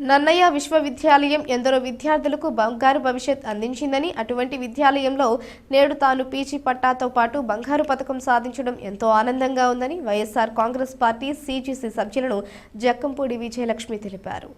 నన్నయ్య విశ్వవిద్యాలయం ఎందరో విద్యార్థులకు బంగారు భవిష్యత్ అందించిందని అటువంటి విద్యాలయంలో నేడు తాను పీజీ పట్టాతో పాటు బంగారు పథకం సాధించడం ఎంతో ఆనందంగా ఉందని వైఎస్ఆర్ కాంగ్రెస్ పార్టీ సీజీసీ సభ్యులను జక్కంపూడి విజయలక్ష్మి తెలిపారు.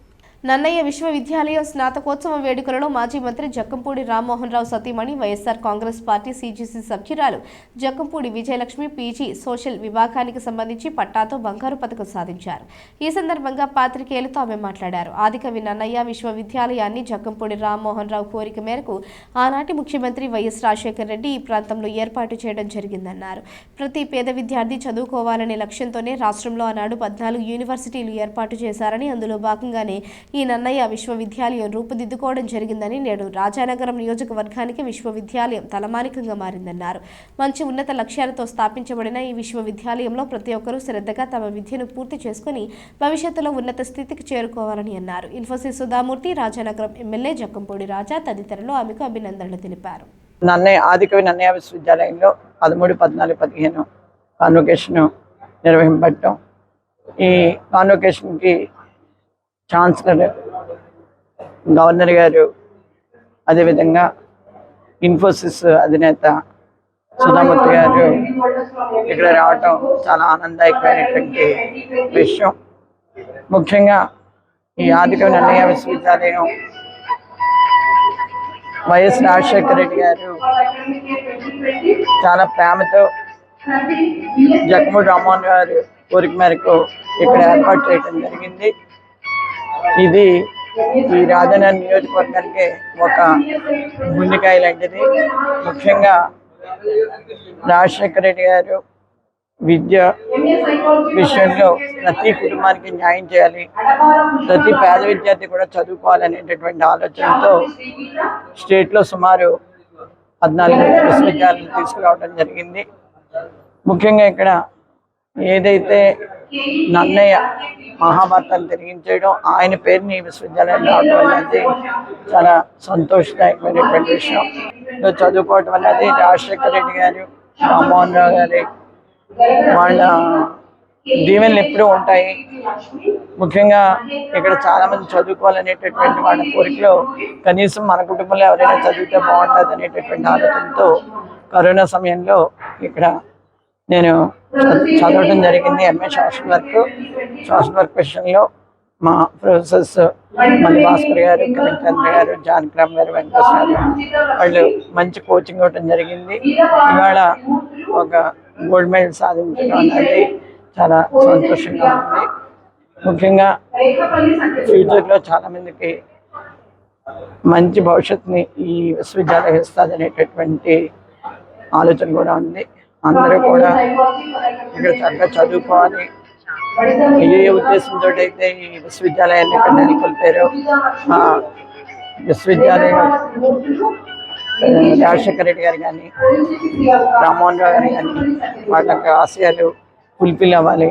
నన్నయ్య విశ్వవిద్యాలయం స్నాతకోత్సవ వేడుకలలో మాజీ మంత్రి జక్కంపూడి రామ్మోహన్ రావు సతీమణి వైఎస్ఆర్ కాంగ్రెస్ పార్టీ సీజీసీ సభ్యురాలు జక్కంపూడి విజయలక్ష్మి పీజీ సోషల్ విభాగానికి సంబంధించి పట్టాతో బంగారు పథకం సాధించారు. ఈ సందర్భంగా పాత్రికేయులతో ఆమె మాట్లాడారు. ఆదికవి నన్నయ్య విశ్వవిద్యాలయాన్ని జక్కంపూడి రామ్మోహన్ రావు కోరిక మేరకు ఆనాటి ముఖ్యమంత్రి వైఎస్ రాజశేఖర రెడ్డి ఈ ప్రాంతంలో ఏర్పాటు చేయడం జరిగిందన్నారు. ప్రతి పేద విద్యార్థి చదువుకోవాలనే లక్ష్యంతోనే రాష్ట్రంలో ఆనాడు పద్నాలుగు యూనివర్సిటీలు ఏర్పాటు చేశారని అందులో భాగంగానే ఈ నన్నయ్య విశ్వవిద్యాలయం రూపుదిద్దుకోవడం జరిగిందని నేడు రాజానగరం నియోజకవర్గానికి విశ్వవిద్యాలయం తలమానికంగా మారిందన్నారు. మంచి ఉన్నత లక్ష్యాలతో స్థాపించబడిన ఈ విశ్వవిద్యాలయంలో ప్రతి ఒక్కరూ శ్రద్ధగా తమ విద్యను పూర్తి చేసుకుని భవిష్యత్తులో ఉన్నత స్థితికి చేరుకోవాలని అన్నారు. ఇన్ఫోసిస్ సుధామూర్తి రాజానగరం ఎమ్మెల్యే జక్కంపూడి రాజా తదితరులు ఆమెకు అభినందనలు తెలిపారు. నన్నయ్య ఆదికవి నన్నయ్య విశ్వవిద్యాలయంలో పదమూడు పద్నాలుగు పదిహేను కాన్వకేషన్ నిర్వహింపటం ఈ కాన్వకేషన్కి ఛాన్సలర్ గవర్నర్ గారు అదేవిధంగా ఇన్ఫోసిస్ అధినేత సుధామూర్తి గారు ఇక్కడ రావటం చాలా ఆనందదాయకమైనటువంటి విషయం. ముఖ్యంగా ఈ ఆర్థిక నిర్ణయ విశ్వవిద్యాలయం వైఎస్ రాజశేఖర రెడ్డి గారు చాలా ప్రేమతో జగమూడి రామ్మోహన్ గారు కోరిక మేరకు ఇక్కడ ఏర్పాటు చేయడం జరిగింది. ఇది ఈ రాజధాని నియోజకవర్గానికి ఒక గుండెకాయ లాంటిది ముఖ్యంగా రాజశేఖర రెడ్డి గారు విద్య విషయంలో ప్రతి కుటుంబానికి న్యాయం చేయాలి. ప్రతి పేద విద్యార్థి కూడా చదువుకోవాలనేటటువంటి ఆలోచనతో స్టేట్లో సుమారు పద్నాలుగు విశ్వవిద్యాలయాలు తీసుకురావడం జరిగింది. ముఖ్యంగా ఇక్కడ ఏదైతే నన్నయ్య మహాభారతాన్ని తిరిగించేయడం ఆయన పేరుని విశ్వవిద్యాలయం రావడం అనేది చాలా సంతోషదాయకమైనటువంటి విషయం. ఇందులో చదువుకోవటం అనేది రాజశేఖర రెడ్డి గారు రామ్మోహన్ రావు గారి వాళ్ళ దీవెనలు ఎప్పుడూ ఉంటాయి. ముఖ్యంగా ఇక్కడ చాలామంది చదువుకోవాలనేటటువంటి వాళ్ళ కోరికలో కనీసం మన కుటుంబంలో ఎవరైనా చదివితే బాగుంటుంది అనేటటువంటి ఆలోచనతో కరోనా సమయంలో ఇక్కడ నేను చ- చదవటం జరిగింది MA social work. Social work విషయంలో మా ప్రొఫెసర్స్ మల్లి భాస్కర్ గారు చంద్ర గారు జానకిరామ్ గారు వెంకటేష్ గారు వాళ్ళు మంచి కోచింగ్ ఇవ్వటం జరిగింది. ఇవాళ ఒక గోల్డ్ మెడల్ సాధించడం అనేది చాలా సంతోషంగా ఉంది. ముఖ్యంగా ఫ్యూచర్లో చాలా మందికి మంచి భవిష్యత్తుని ఈ విశ్వవిద్యాలయం ఇస్తుంది అనేటటువంటి ఆలోచన కూడా ఉంది. అందరూ కూడా ఇక్కడ చక్కగా చదువుకోవాలి ఏ ఏ ఉద్దేశంతో అయితే ఈ విశ్వవిద్యాలయాన్ని ఇక్కడ నెలకొల్పారో ఆ విశ్వవిద్యాలయం రాజశేఖర రెడ్డి గారు కానీ రామ్మోహన్ రావు గారు కానీ వాళ్ళ యొక్క ఆశయాలు ఫుల్ఫిల్ అవ్వాలి.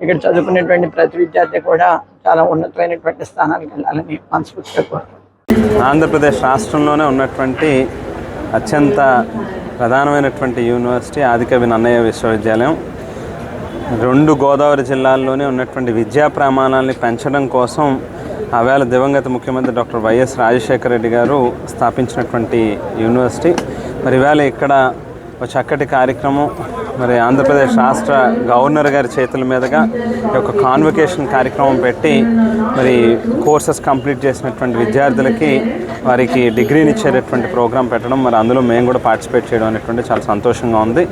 ఇక్కడ చదువుకునేటువంటి ప్రతి విద్యార్థి కూడా చాలా ఉన్నతమైనటువంటి స్థానానికి వెళ్ళాలని మనస్ఫూర్తిగా కోరుకుంటున్నాను. ఆంధ్రప్రదేశ్ రాష్ట్రంలోనే ఉన్నటువంటి అత్యంత ప్రధానమైనటువంటి యూనివర్సిటీ ఆదికవి నన్నయ్య విశ్వవిద్యాలయం. రెండు గోదావరి జిల్లాల్లోనే ఉన్నటువంటి విద్యా ప్రమాణాలని పెంచడం కోసం ఆవేళ దివంగత ముఖ్యమంత్రి డాక్టర్ వైఎస్ రాజశేఖర రెడ్డి గారు స్థాపించినటువంటి యూనివర్సిటీ. మరి ఇవాళ ఇక్కడ ఒక చక్కటి కార్యక్రమం మరి ఆంధ్రప్రదేశ్ రాష్ట్ర గవర్నర్ గారి చేతుల మీదుగా ఈ యొక్క కాన్వకేషన్ కార్యక్రమం పెట్టి మరి కోర్సెస్ కంప్లీట్ చేసినటువంటి విద్యార్థులకి వారికి డిగ్రీని ఇచ్చేటటువంటి ప్రోగ్రాం పెట్టడం మరి అందులో మేము కూడా పార్టిసిపేట్ చేయడం అనేటువంటి చాలా సంతోషంగా ఉంది.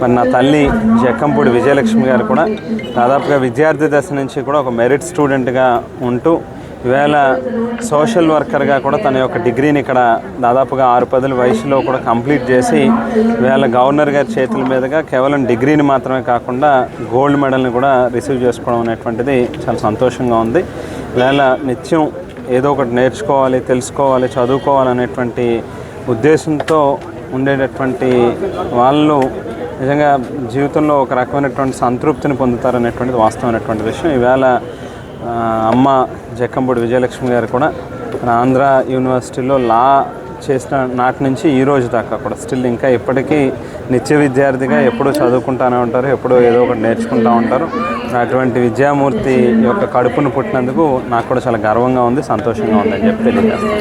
మరి నా తల్లి జక్కంపూడి విజయలక్ష్మి గారు కూడా దాదాపుగా విద్యార్థి దశ నుంచి కూడా ఒక మెరిట్ స్టూడెంట్గా ఉంటూ ఈవేళ సోషల్ వర్కర్గా కూడా తన యొక్క డిగ్రీని ఇక్కడ దాదాపుగా ఆరు పదుల వయసులో కూడా కంప్లీట్ చేసి ఈవేళ గవర్నర్ గారి చేతుల మీదుగా కేవలం డిగ్రీని మాత్రమే కాకుండా గోల్డ్ మెడల్ని కూడా రిసీవ్ చేసుకోవడం అనేటువంటిది చాలా సంతోషంగా ఉంది. ఈవేళ నిత్యం ఏదో ఒకటి నేర్చుకోవాలి తెలుసుకోవాలి చదువుకోవాలనేటువంటి ఉద్దేశంతో ఉండేటటువంటి వాళ్ళు నిజంగా జీవితంలో ఒక రకమైనటువంటి సంతృప్తిని పొందుతారనేటువంటిది వాస్తవమైనటువంటి విషయం. ఈవేళ అమ్మ జక్కంపూడి విజయలక్ష్మి గారు కూడా మన ఆంధ్ర యూనివర్సిటీలో లా చేసిన నాటి నుంచి ఈ రోజు దాకా కూడా. స్టిల్ ఇంకా ఇప్పటికీ నిత్య విద్యార్థిగా ఎప్పుడూ చదువుకుంటానే ఉంటారు ఎప్పుడూ ఏదో ఒకటి నేర్చుకుంటూ ఉంటారు. అటువంటి విద్యామూర్తి యొక్క కడుపును పుట్టినందుకు నాకు కూడా చాలా గర్వంగా ఉంది సంతోషంగా ఉందని చెప్పి తెలియజేస్తాను.